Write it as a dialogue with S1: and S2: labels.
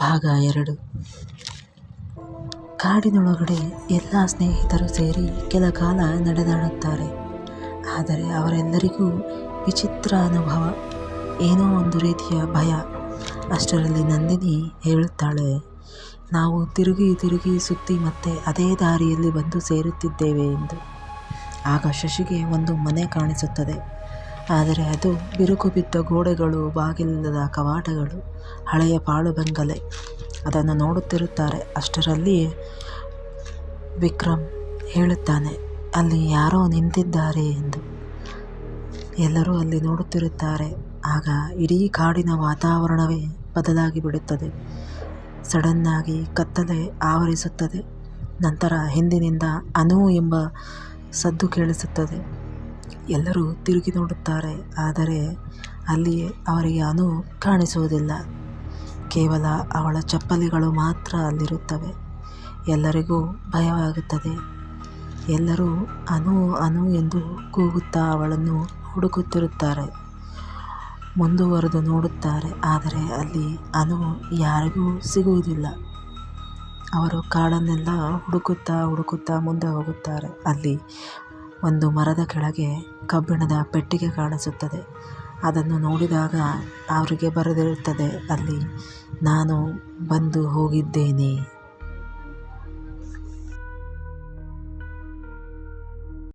S1: ಭಾಗ ಎರಡು. ಕಾಡಿನೊಳಗಡೆ ಎಲ್ಲ ಸ್ನೇಹಿತರು ಸೇರಿ ಕೆಲ ಕಾಲ ನಡೆದಾಡುತ್ತಾರೆ. ಆದರೆ ಅವರೆಲ್ಲರಿಗೂ ವಿಚಿತ್ರ ಅನುಭವ. ಏನೋ ಒಂದು ರೀತಿಯ ಭಯ. ಅಷ್ಟರಲ್ಲಿ ನಂದಿನಿ ಹೇಳುತ್ತಾಳೆ, ನಾವು ತಿರುಗಿ ತಿರುಗಿ ಸುತ್ತಿ ಮತ್ತೆ ಅದೇ ದಾರಿಯಲ್ಲಿ ಬಂದು ಸೇರುತ್ತಿದ್ದೇವೆ ಎಂದು. ಆಗ ಶಶಿಗೆ ಒಂದು ಮನೆ ಕಾಣಿಸುತ್ತದೆ. ಆದರೆ ಅದು ಬಿರುಕು ಬಿದ್ದ ಗೋಡೆಗಳು ಬಾಗಿಲಿಲ್ಲದ ಕವಾಟಗಳು, ಹಳೆಯ ಪಾಳು ಬಂಗಲೆ. ಅದನ್ನು ನೋಡುತ್ತಿರುತ್ತಾರೆ. ಅಷ್ಟರಲ್ಲಿ ವಿಕ್ರಮ್ ಹೇಳುತ್ತಾನೆ, ಅಲ್ಲಿ ಯಾರೋ ನಿಂತಿದ್ದಾರೆ ಎಂದು. ಎಲ್ಲರೂ ಅಲ್ಲಿ ನೋಡುತ್ತಿರುತ್ತಾರೆ. ಆಗ ಇಡೀ ಕಾಡಿನ ವಾತಾವರಣವೇ ಬದಲಾಗಿ ಬಿಡುತ್ತದೆ. ಸಡನ್ನಾಗಿ ಕತ್ತಲೆ ಆವರಿಸುತ್ತದೆ. ನಂತರ ಹಿಂದಿನಿಂದ ಅನು ಎಂಬ ಸದ್ದು ಕೇಳಿಸುತ್ತದೆ. ಎಲ್ಲರೂ ತಿರುಗಿ ನೋಡುತ್ತಾರೆ. ಆದರೆ ಅಲ್ಲಿ ಅವರಿಗೆ ಅನು ಕಾಣಿಸುವುದಿಲ್ಲ. ಕೇವಲ ಅವಳ ಚಪ್ಪಲಿಗಳು ಮಾತ್ರ ಅಲ್ಲಿರುತ್ತವೆ. ಎಲ್ಲರಿಗೂ ಭಯವಾಗುತ್ತದೆ. ಎಲ್ಲರೂ ಅನು ಅನು ಎಂದು ಕೂಗುತ್ತಾ ಅವಳನ್ನು ಹುಡುಕುತ್ತಿರುತ್ತಾರೆ. ಮುಂದುವರೆದು ನೋಡುತ್ತಾರೆ. ಆದರೆ ಅಲ್ಲಿ ಅನು ಯಾರಿಗೂ ಸಿಗುವುದಿಲ್ಲ. ಅವರು ಕಾಡನ್ನೆಲ್ಲ ಹುಡುಕುತ್ತಾ ಹುಡುಕುತ್ತಾ ಮುಂದೆ ಹೋಗುತ್ತಾರೆ. ಅಲ್ಲಿ ಒಂದು ಮರದ ಕೆಳಗೆ ಕಬ್ಬಿಣದ ಪೆಟ್ಟಿಗೆ ಕಾಣಿಸುತ್ತದೆ. ಅದನ್ನು ನೋಡಿದಾಗ ಅವರಿಗೆ ಬರೆದಿರುತ್ತದೆ ಅಲ್ಲಿ ನಾನು ಬಂದು ಹೋಗಿದ್ದೇನೆ.